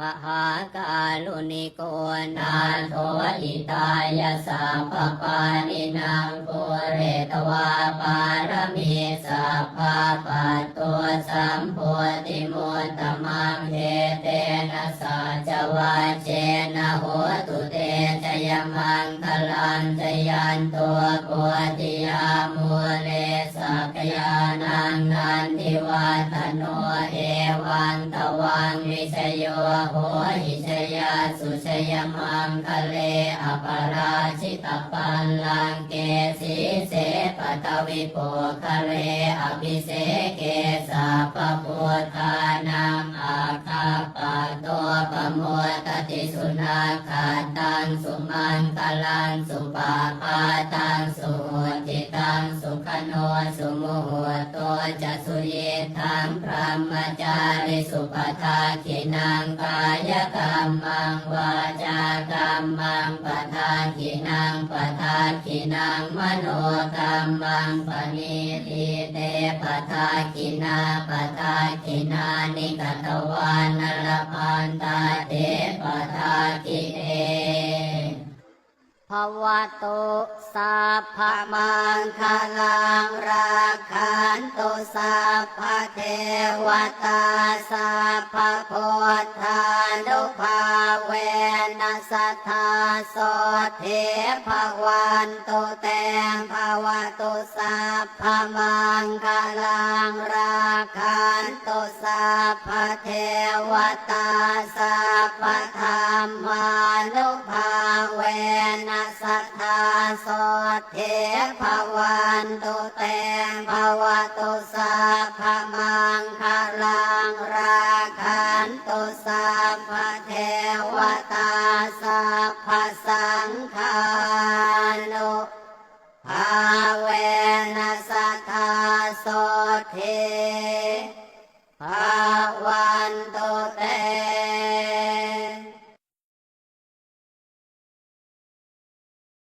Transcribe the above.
มหาการุณิโกนาโทอิตายสัพพปานินางปุเรตวาปารมีสัพพะปัตตัวสัมโพ ตตมังเทเตนะสัจวัจเจนะโหตุเตจยมังคลันจยันตัวปุติยามูเลสักยานังนันทิวัตโนเอวังตวังวิชโยโหหิชยาสุชยมังคะเลอปาราชิตปันลังเกสีเส ทวิโปคะเลอภิเสเกสัพพุทธานังอาคาปะตัวปะโมตติสุนาคาตังสุมังคลังสุปาปาตังสุ โนสุโมโหตัวจะสุเยทังพระมจาริสุปทาขินังกายกรรมังวาจากรรมังปทาขินังปทาขินังมโนกรรมังปณิทิเตปทาขินาปทาขินานิกตวานลพันตาเตปทาขิ ภวตุสัพพมังคลังราคันตุสัพพเทวตาสัพพพุทธานุภาเวนัสธาโสเทภวันตุเตงภวตุสัพพมังคลังราคันตุสัพพเทวตาสัพพธรรมา สัทธาโสเทภวันตุเตงภวตุสัพพมังคลังราคันตุสัพพเทวตาสั